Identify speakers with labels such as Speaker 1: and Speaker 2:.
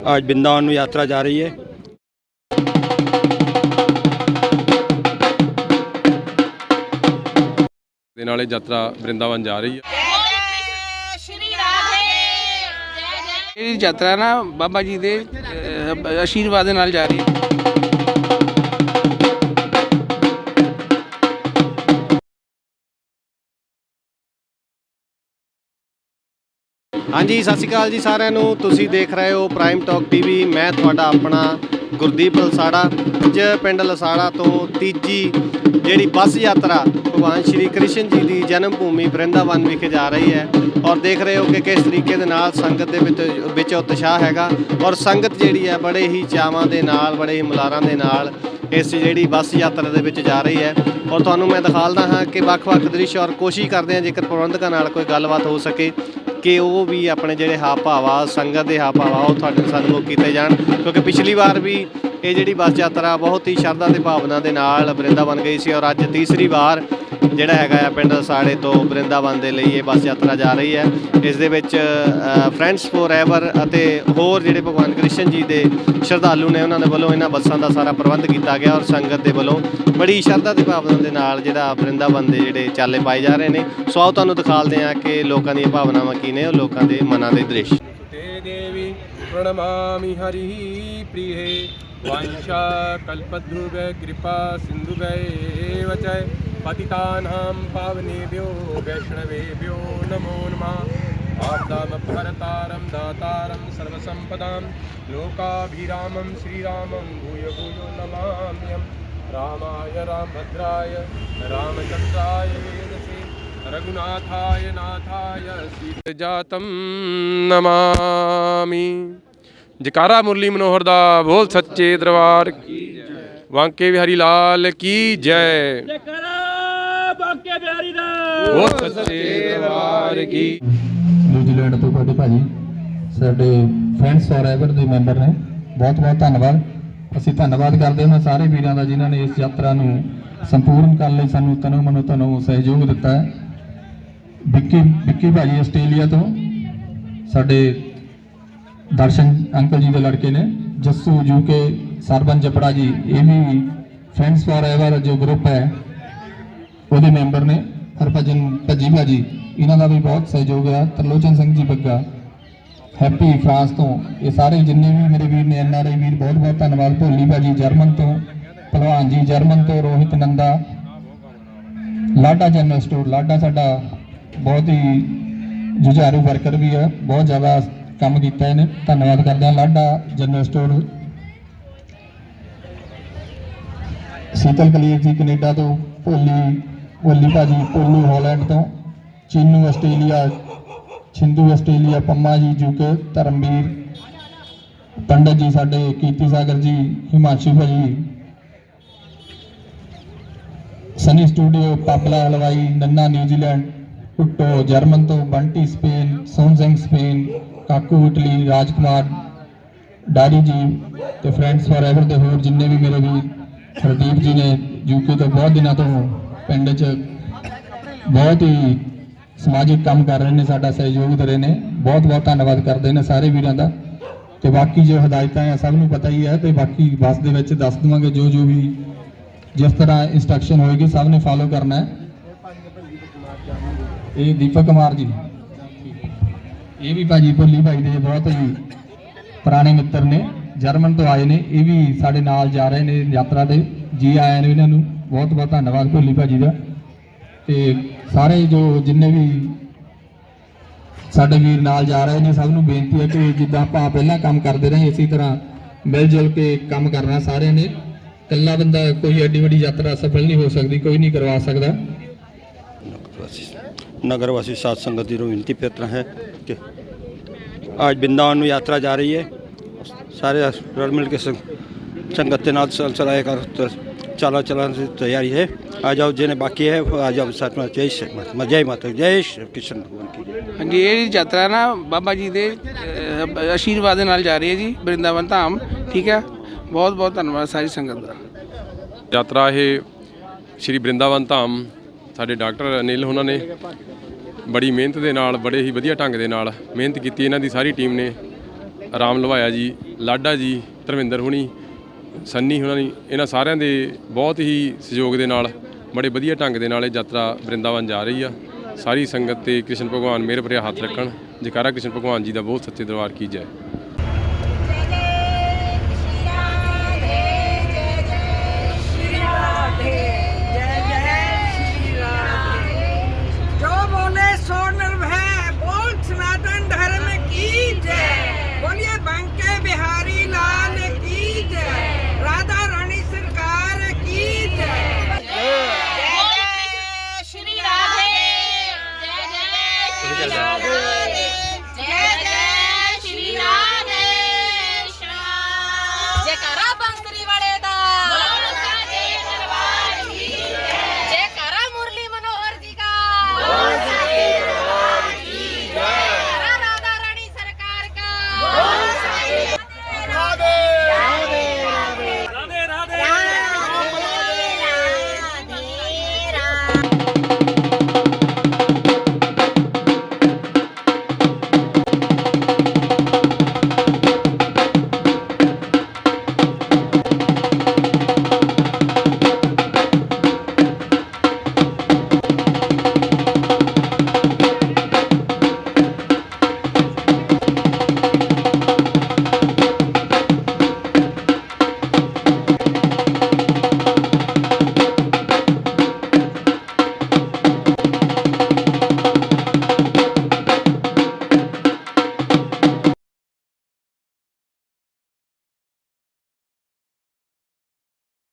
Speaker 1: आज वृंदावन में यात्रा जा रही है
Speaker 2: ਦੇ ਨਾਲ ਇਹ ਯਾਤਰਾ ਬ੍ਰਿੰਦਾਵਨ ਜਾ ਰਹੀ ਹੈ
Speaker 3: ਸ਼੍ਰੀ ਰਾਧੇ ਜੈ ਜੈ
Speaker 4: ਇਹ ਯਾਤਰਾ ਨਾ ਬਾਬਾ ਜੀ ਦੇ ਅਹ, ਆਸ਼ੀਰਵਾਦ ਦੇ ਨਾਲ ਜਾ ਰਹੀ ਹੈ
Speaker 5: ਹਾਂਜੀ, ਸਤਿ ਸ਼੍ਰੀ ਅਕਾਲ ਜੀ ਸਾਰਿਆਂ ਨੂੰ। ਤੁਸੀਂ ਦੇਖ ਰਹੇ ਹੋ ਪ੍ਰਾਈਮ ਟਾਕ ਟੀਵੀ ਮੈਂ ਤੁਹਾਡਾ ਆਪਣਾ ਗੁਰਦੀਪ ਲਸਾੜਾ। ਅੱਜ ਪਿੰਡ ਲਸਾੜਾ ਤੋਂ ਤੀਜੀ ਜਿਹੜੀ ਬੱਸ ਯਾਤਰਾ ਭਗਵਾਨ ਸ਼੍ਰੀ ਕ੍ਰਿਸ਼ਨ ਜੀ ਦੀ ਜਨਮ ਭੂਮੀ ਬ੍ਰਿੰਦਾਵਨ ਵਿਖੇ ਜਾ ਰਹੀ ਹੈ ਔਰ ਦੇਖ ਰਹੇ ਹੋ ਕਿ ਕਿਸ ਤਰੀਕੇ ਦੇ ਨਾਲ ਸੰਗਤ ਦੇ ਵਿੱਚ ਵਿੱਚ ਉਤਸ਼ਾਹ ਹੈਗਾ ਔਰ ਸੰਗਤ ਜਿਹੜੀ ਹੈ ਬੜੇ ਹੀ ਚਾਵਾਂ ਦੇ ਨਾਲ, ਬੜੇ ਹੀ ਮੁਲਾਰਾਂ ਦੇ ਨਾਲ ਇਸ ਜਿਹੜੀ ਬੱਸ ਯਾਤਰਾ ਦੇ ਵਿੱਚ ਜਾ ਰਹੀ ਹੈ। ਔਰ ਤੁਹਾਨੂੰ ਮੈਂ ਦਿਖਾਲਦਾ ਹਾਂ ਕਿ ਵੱਖ-ਵੱਖ ਦ੍ਰਿਸ਼ ਔਰ ਕੋਸ਼ਿਸ਼ ਕਰਦੇ ਹਾਂ ਜੇਕਰ ਪ੍ਰਬੰਧਕਾਂ ਨਾਲ ਕੋਈ ਗੱਲਬਾਤ ਹੋ ਸਕੇ। ਕਿ ਉਹ ਵੀ ਆਪਣੇ ਜਿਹੜੇ ਹਾਵ ਭਾਵ ਆ, ਸੰਗਤ ਦੇ ਹਾਵ ਭਾਵ ਆ, ਉਹ ਤੁਹਾਡੇ ਸਾਹਮਣੇ ਕੀਤੇ ਜਾਣ। ਕਿਉਂਕਿ ਪਿਛਲੀ ਵਾਰ ਵੀ ਇਹ ਜਿਹੜੀ ਬੱਸ ਯਾਤਰਾ ਬਹੁਤ ਹੀ ਸ਼ਰਧਾ ਤੇ ਭਾਵਨਾ ਦੇ ਨਾਲ ਬ੍ਰਿੰਦਾਵਨ ਗਈ ਸੀ ਔਰ ਅੱਜ ਤੀਸਰੀ ਵਾਰ ਜਿਹੜਾ ਹੈਗਾ ਆ ਪਿੰਡ ਸਾੜੇ ਤੋਂ ਬ੍ਰਿੰਦਾਵਨ ਦੇ ਲਈ ਇਹ ਬੱਸ ਯਾਤਰਾ ਜਾ ਰਹੀ ਹੈ। ਇਸ ਦੇ ਵਿੱਚ ਫਰੈਂਡਸ ਫੋਰ ਐਵਰ ਅਤੇ ਹੋਰ ਜਿਹੜੇ ਭਗਵਾਨ ਕ੍ਰਿਸ਼ਨ ਜੀ ਦੇ ਸ਼ਰਧਾਲੂ ਨੇ ਉਹਨਾਂ ਦੇ ਵੱਲੋਂ ਇਹਨਾਂ ਬੱਸਾਂ ਦਾ ਸਾਰਾ ਪ੍ਰਬੰਧ ਕੀਤਾ ਗਿਆ ਔਰ ਸੰਗਤ ਦੇ ਵੱਲੋਂ ਬੜੀ ਸ਼ਰਧਾ ਤੇ ਭਾਵਨਾ ਦੇ ਨਾਲ ਜਿਹੜਾ ਬ੍ਰਿੰਦਾਵਨ ਦੇ ਜਿਹੜੇ ਚਾਲੇ ਪਾਏ ਜਾ ਰਹੇ ਨੇ। ਸੋ ਆਓ ਤੁਹਾਨੂੰ ਦਿਖਾਲਦੇ ਹਾਂ ਕਿ ਲੋਕਾਂ ਦੀਆਂ ਭਾਵਨਾਵਾਂ ਕੀ ਨੇ ਔਰ ਲੋਕਾਂ ਦੇ ਮਨਾਂ ਦੇ ਦ੍ਰਿਸ਼।
Speaker 2: ਤੇ ਦੇਵੀ ਪ੍ਰਣਮਾਮि ਹਰੀ ਪ੍ਰਿਏ ਵਾਂਸ਼ਾ ਕਲਪਧੁਗ ਕਿਰਪਾ ਸਿੰਧੁਗਏ ਵਚੈ पतितानां पावनेभ्यो वैष्णवेभ्यो नमो नमः आपदामभरतारं दातारं सर्वसम्पदां लोकाभिरामं श्रीरामं भूय भूयो नमाम्यं रामाय रामभद्राय रामचन्द्राय वेदसे रघुनाथाय नाथाय सीतजातं नमामि ਜਕਾਰਾ ਮੁਰਲੀ ਮਨੋਹਰ ਦਾ ਬੋਲ ਸੱਚੇ ਦਰਬਾਰ ਕੀ ਜੈ ਵਾਂਕੇ ਵਿਹਾਰੀ ਲਾਲ ਕੀ ਜੈ ਜਕਾਰਾ ਬਾਂਕੇ ਬਿਹਾਰੀ ਦਾ। ਬੋਲ ਸੱਚੇ ਦਰਬਾਰ ਕੀ।
Speaker 6: ਨਿਊਜ਼ੀਲੈਂਡ ਤੋਂ ਤੁਹਾਡੇ ਭਾਜੀ ਸਾਡੇ ਫਰੈਂਡਸ ਫੋਰਐਵਰ ਦੇ ਮੈਂਬਰ ਨੇ। ਬਹੁਤ ਬਹੁਤ ਧੰਨਵਾਦ। ਅਸੀਂ ਧੰਨਵਾਦ ਕਰਦੇ ਹਾਂ ਸਾਰੇ ਵੀਰਾਂ ਦਾ ਜਿਨ੍ਹਾਂ ਨੇ ਇਸ ਯਾਤਰਾ ਨੂੰ ਸੰਪੂਰਨ ਕਰਨ ਲਈ ਸਾਨੂੰ ਤਨੋ ਮਨੋ ਤਨੋ ਸਹਿਯੋਗ ਦਿੱਤਾ ਹੈ। ਵਿੱਕੀ ਵਿੱਕੀ ਭਾਜੀ ਆਸਟ੍ਰੇਲੀਆ ਤੋਂ ਸਾਡੇ ਦਰਸ਼ਨ ਅੰਕਲ ਜੀ ਦੇ ਲੜਕੇ ਨੇ। ਜੱਸੂ ਯੂਕੇ ਸਰਬਨ ਜਪੜਾ ਜੀ ਇਹ ਵੀ ਫਰੈਂਡਸ ਫੋਰਐਵਰ ਜੋ ਗਰੁੱਪ ਹੈ। ਉਹਦੇ ਮੈਂਬਰ ਨੇ ਹਰਭਜਨ ਭੱਜੀ ਭਾਜੀ ਇਹਨਾਂ ਦਾ ਵੀ ਬਹੁਤ ਸਹਿਯੋਗ ਹੈ ਤਰਲੋਚਨ ਸਿੰਘ ਜੀ ਬੱਗਾ, ਹੈਪੀ ਫਰਾਂਸ ਤੋਂ, ਇਹ ਸਾਰੇ ਜਿੰਨੇ ਵੀ ਮੇਰੇ ਵੀਰ ਨੇ ਐਨਆਰਆਈ ਵੀਰ, ਬਹੁਤ ਬਹੁਤ ਧੰਨਵਾਦ। ਭੋਲੀ ਭਾਜੀ ਜਰਮਨ ਤੋਂ, ਭਲਵਾਨ ਜੀ ਜਰਮਨ ਤੋਂ, ਰੋਹਿਤ ਨੰਦਾ। ਲਾਡਾ ਜਨਰਲ ਸਟੋਰ, ਲਾਡਾ ਸਾਡਾ ਬਹੁਤ ਹੀ ਜੁਝਾਰੂ ਵਰਕਰ ਵੀ ਹੈ ਬਹੁਤ ਜ਼ਿਆਦਾ ਕੰਮ ਕੀਤਾ ਇਹਨੇ। ਧੰਨਵਾਦ ਕਰਦੇ ਹਾਂ Lada general store. Seetal Kaleer ji Canada ਤੋਂ, ਭੋਲੀ ਭੋਲੀ ਭਾਜੀ ਪੋਲੂ ਹਾਲੈਂਡ ਤੋਂ, Chinu Australia, Chhindu Australia, Pamma ji UK Dharamvir, ਪੰਡਤ ਜੀ ਸਾਡੇ ਕੀਰਤੀ ਸਾਗਰ ਜੀ, ਹਿਮਾਂਸ਼ੂ ਭਾਜੀ, ਸਨੀ ਸਟੂਡੀਓ, ਪਾਪਲਾ ਹਲਵਾਈ, ਨੰਨਾ ਨਿਊਜ਼ੀਲੈਂਡ ਕੁੱਟੋ ਜਰਮਨ ਤੋਂ, Bunty Spain Son Singh Spain, Kaku Italy, Rajkumar, Dari ji ਤੇ ਫਰੈਂਡਸ ਫੋਰਐਵਰ ਦੇ ਹੋਰ ਜਿੰਨੇ ਵੀ ਮੇਰੇ ਵੀ ਹਰਦੀਪ ਜੀ ਨੇ ਯੂਕੇ ਤੋਂ ਬਹੁਤ ਦਿਨਾਂ ਤੋਂ ਪਿੰਡ 'ਚ ਬਹੁਤ ਹੀ ਸਮਾਜਿਕ ਕੰਮ ਕਰ ਰਹੇ ਨੇ, ਸਾਡਾ ਸਹਿਯੋਗ ਦੇ ਰਹੇ ਨੇ। ਬਹੁਤ ਬਹੁਤ ਧੰਨਵਾਦ ਕਰਦੇ ਨੇ ਸਾਰੇ ਵੀਰਾਂ ਦਾ। ਤੇ ਬਾਕੀ ਜੋ ਹਦਾਇਤਾਂ ਆ, ਸਭ ਨੂੰ ਪਤਾ ਹੀ ਹੈ ਤੇ ਬਾਕੀ ਬੱਸ ਦੇ ਵਿੱਚ ਦੱਸ ਦਵਾਂਗੇ, ਜੋ ਜੋ ਵੀ ਜਿਸ ਤਰ੍ਹਾਂ ਇਨਸਟਰਕਸ਼ਨ ਹੋਏਗੀ, ਸਭ ਨੇ ਫਾਲੋ ਕਰਨਾ ਹੈ। ਇਹ ਦੀਪਕ ਕੁਮਾਰ ਜੀ। ਇਹ ਵੀ ਭਾਜੀ ਭੁੱਲੀ ਭਾਈ ਦੇ ਬਹੁਤ ਹੀ ਪੁਰਾਣੇ ਮਿੱਤਰ ਨੇ, ਜਰਮਨ ਤੋਂ ਆਏ ਨੇ, ਇਹ ਵੀ ਸਾਡੇ ਨਾਲ ਜਾ ਰਹੇ ਨੇ ਯਾਤਰਾ ਤੇ। ਜੀ ਆਇਆਂ ਨੇ, ਇਹਨਾਂ ਨੂੰ। ਬਹੁਤ ਬਹੁਤ ਧੰਨਵਾਦ ਭੁੱਲੀ ਭਾਜੀ ਦਾ ਤੇ ਸਾਰੇ ਜੋ ਜਿੰਨੇ ਵੀ ਸਾਡੇ ਵੀਰ ਨਾਲ ਜਾ ਰਹੇ ਨੇ ਸਭ ਨੂੰ ਬੇਨਤੀ ਹੈ ਕਿ ਜਿੱਦਾਂ ਆਪਾਂ ਪਹਿਲਾਂ ਕੰਮ ਕਰਦੇ ਰਹੇ ਇਸੇ ਤਰ੍ਹਾਂ ਮਿਲ ਜੁਲ ਕੇ ਕੰਮ ਕਰਨਾ ਸਾਰਿਆਂ ਨੇ ਇਕੱਲਾ ਬੰਦਾ ਕੋਈ ਐਡੀ ਵੱਡੀ ਯਾਤਰਾ ਸਫਲ ਨਹੀਂ ਹੋ ਸਕਦੀ ਕੋਈ ਨਹੀਂ ਕਰਵਾ ਸਕਦਾ
Speaker 1: नगरवासी सात संगति को विनती पत्र है कि आज वृंदावन में यात्रा जा रही है सारे रल मिल के संग- संगत के नाथ चल चलाए कर ચાલો ચલાવવાની તૈયારી છે આ જાઓ જેને બાકી હે આ જાઓ સાતમાં જય શ્રી જય માતા જય શ્રી કિશન ભગવાન કી
Speaker 4: ਹਾਂਜੀ ਇਹ ਯਾਤਰਾ ਨਾ ਬਾਬਾ ਜੀ ਦੇ ਅਹ, ਆਸ਼ੀਰਵਾਦ ਦੇ ਨਾਲ ਜਾ ਰਹੀ ਹੈ ਜੀ ਬ੍ਰਿੰਦਾਵਨ ਧਾਮ ਠੀਕ ਹੈ ਬਹੁਤ ਬਹੁਤ ਧੰਨਵਾਦ ਸਾਰੀ ਸੰਗਤ ਦਾ
Speaker 2: ਯਾਤਰਾ ਇਹ ਸ਼੍ਰੀ ਬ੍ਰਿੰਦਾਵਨ ਧਾਮ ਸਾਡੇ ਡਾਕਟਰ ਅਨਿਲ ਹੋਣਾ ਨੇ ਬੜੀ ਮਿਹਨਤ ਦੇ ਨਾਲ ਬੜੇ ਹੀ ਵਧੀਆ ਢੰਗ ਦੇ ਨਾਲ ਮਿਹਨਤ ਕੀਤੀ ਇਹਨਾਂ ਦੀ ਸਾਰੀ ਟੀਮ ਨੇ। ਆਰਾਮ ਲਵਾਇਆ ਜੀ ਲਾਡਾ ਜੀ ਧਰਮਿੰਦਰ ਹੋਣੀ ਸੰਨੀ ਹੁਣਾਂ ਨੇ ਇਹਨਾਂ ਸਾਰਿਆਂ ਦੇ ਬਹੁਤ ਹੀ ਸਹਿਯੋਗ ਦੇ ਨਾਲ, ਬੜੇ ਵਧੀਆ ਢੰਗ ਦੇ ਨਾਲ ਇਹ ਯਾਤਰਾ ਬ੍ਰਿੰਦਾਵਨ ਜਾ ਰਹੀ ਆ। ਸਾਰੀ ਸੰਗਤ ਤੇ ਕ੍ਰਿਸ਼ਨ ਭਗਵਾਨ ਮਿਹਰ ਭਰਿਆ ਹੱਥ ਰੱਖਣ। ਜਕਾਰਾ ਕ੍ਰਿਸ਼ਨ ਭਗਵਾਨ ਜੀ ਦਾ ਬਹੁਤ ਸੱਚੇ ਦਰਬਾਰ ਕੀ ਜੈ।